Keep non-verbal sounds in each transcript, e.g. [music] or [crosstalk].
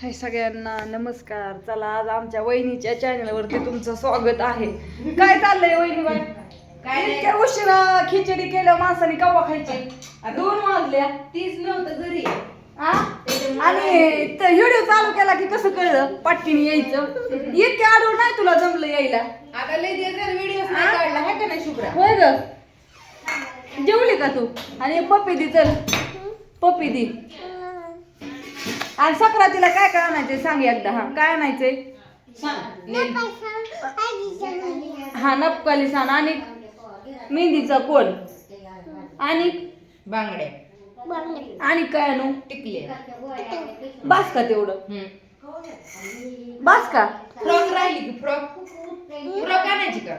हाय सगळ्यांना नमस्कार. चला आज आमच्या वहिनीच्या चॅनलवरती तुमचं स्वागत आहे. काय चाललंय वहिनी बाई? काय उशिरा खिचडी केलं माणसाने कवा खायची? दोन वाजल्या तीच नव्हतं घरी? आणि व्हिडिओ चालू केला की कसं कळलं? पाटकीने यायचं. इतके आडवं नाही तुला जमलं यायला? आता लय व्हिडिओ काढला. आहे का नाही शुभ्रा? होय ग. जेवली का तू? आणि पप्पी दी चल. पप्पी दी. आणि सक्रातीला काय काय आणायचंय? सांग एकदा. हा काय आणायचंय? हा नपकाली सांग. आणि मेहंदीचा कोल आणि बांगड्या आणि काय आणू? टिकले. बास का तेवढं? बास का? फ्रॉक राहिली की फ्रॉक? फ्रॉक आणायची का?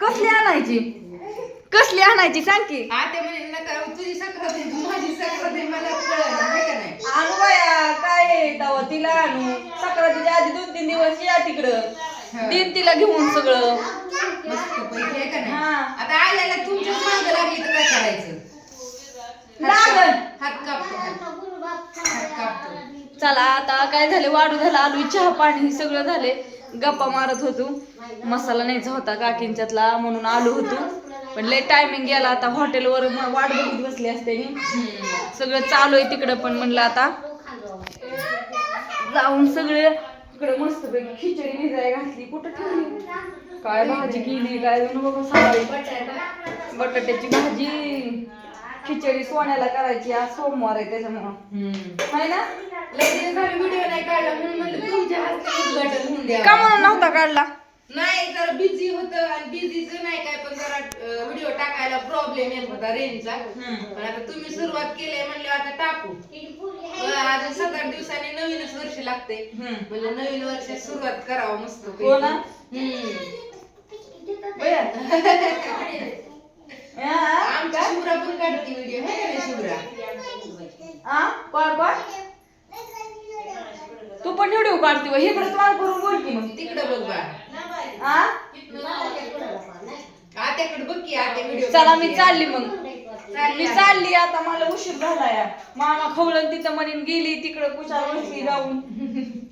कसली आणायची? कसली आणायची? सांग की. आता म्हणे नका तुझी सक्रात आहे माझी सक्रात आहे मला कळलं आहे का नाही? आणू बाया काय आहे? तेव्हा तिला आणू. सक्रातीच्या आधी दोन तीन दिवस या तिकडं. हा. दिन तिला घेऊन सगळं. मस्त पैकी आहे का नाही? हा. आता आल्याला तुमच्याच लागली तर काय करायचं? लागल. हात कापतो हात. हात कापतो चला आता काय झाले? वाढू झालं आलू चहा पाणी हे सगळं झाले. गप्पा मारत होतो. मसाला न्यायचा होता काकींच्यातला म्हणून आलो होतो. पण लय टायमिंग गेला आता. हॉटेलवर वाट बघत बसली असते मी. सगळं चालू आहे तिकडं पण म्हणलं आता. जाऊन सगळे तिकडे मस्त खिचडी भिजाय घातली. कुठं ठेवली? काय भाजी केली? काय बघा बटाट्याची भाजी. खिचडी सोन्याला करायची. आज सोमवार आहे त्याच्यामुळं. आहे ना? व्हिडिओ नाही काढला म्हणून म्हणलं तुमच्या का म्हणून नव्हता काढला? नाही जरा बिझी होत आणि बिझीच नाही काय पण जरा व्हिडिओ टाकायला प्रॉब्लेम येत होता रेंजचा. पण आता तुम्ही सुरुवात केली म्हणले आता टाकू. अजून सात आठ दिवसांनी नवीनच वर्ष लागते. म्हणजे नवीन वर्ष सुरुवात करावं मस्त हो ना? हा? [laughs] आमच्या शिवरा पण काढते व्हिडिओ है का शिवरा? आ? कोण कोण? तू पण व्हिडिओ काढते होय. इकडे तोंड करून बोल की मग. तिकडं बघ बा? आत्याकडे बघ की आत्या व्हिडिओ चला मी चालली मग. मी चालली. आता मला उशीर झाला या मामा खवळण तिथं म्हणेन गेली तिकडं कुशाल बसली जाऊन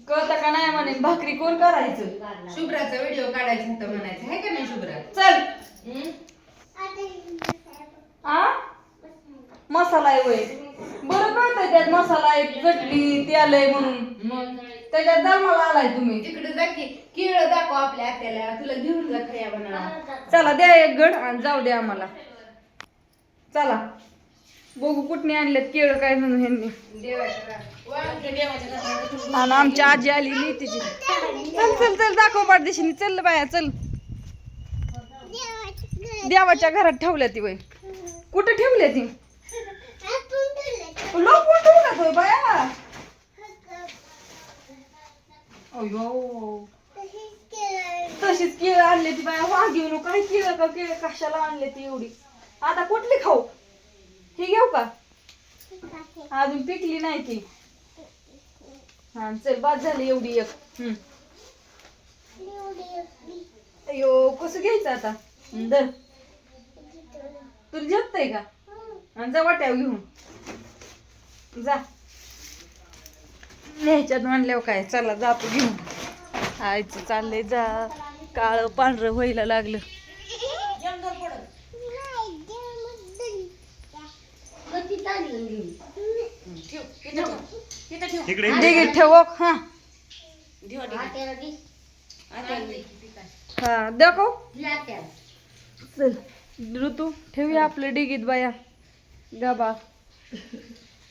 कळत का नाही म्हणेन भाकरी कोण करायचं? शुभ्राचा व्हिडिओ काढायचा होता म्हणायचं. है का नाही शुभ्रा? चल? आ? मसाला आहे वय. बरं कळतंय त्यात मसाला आहे चटणी तेल आहे म्हणून. त्याच्यात जन्माला आलाय तुम्ही. तिकडे जा की. केळ दाखव आपल्या आत्याला. तुला घेऊन जा खया बनवा. चला द्या एक गड आणि जाऊ द्या आम्हाला. चला. बघू कुठने आणलेत केळ काय म्हणून ह्यांनी. आणि आमची आजी आली मेथीची चल चल चल दाखव पारदेशीने. चल बाया चल. देवाच्या घरात ठेवल्या ती वय कुठं ठेवल्या ती? ठेवल्यात होय बाया. अयो तशीच केळं आणले ती बाया वाघ घेऊन काय केळं का केळं कशाला आणले ती एवढी? आता कुठली खाऊ? ही घेऊ का? अजून पिकली नाही ती. हा चल बाद झाली एवढी एक. हम्म. अयो कसं घ्यायचं आता? दर तुला झेपतंय का? आणि जा वाट्यावर घेऊन. जा. ह्याच्यात म्हणल्यावर काय? चला जातो घेऊन. आयचं चाललंय जा. काळं पांढरं व्हायला लागलं. डिगीत ठेव हा. हा दाखव. चल ऋतू ठेवूया आपलं डिगीत बाया. गाबा.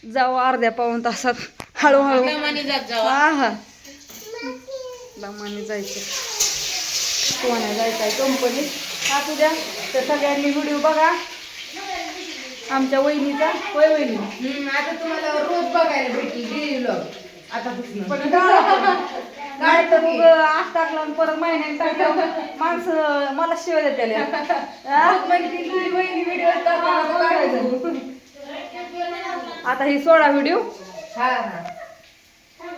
जाऊ अर्ध्या पाऊन तासात. हळूहळू. दमाने जात जावा हा हा. दमाने जायचं. कोणा जायचंय कंपनीत असू द्या. तर सगळ्यांनी व्हिडिओ बघा. आमच्या वहिनीचा. होय वहिनी? आता तुम्हाला रोज बघायला भेटेल डेली व्लॉग आतापासून पण गाडी तर मग आज टाकला आणि परत महिन्याने टाकलं माणसं मला शिवाय देते आता ही सोळा व्हिडिओ हा हा.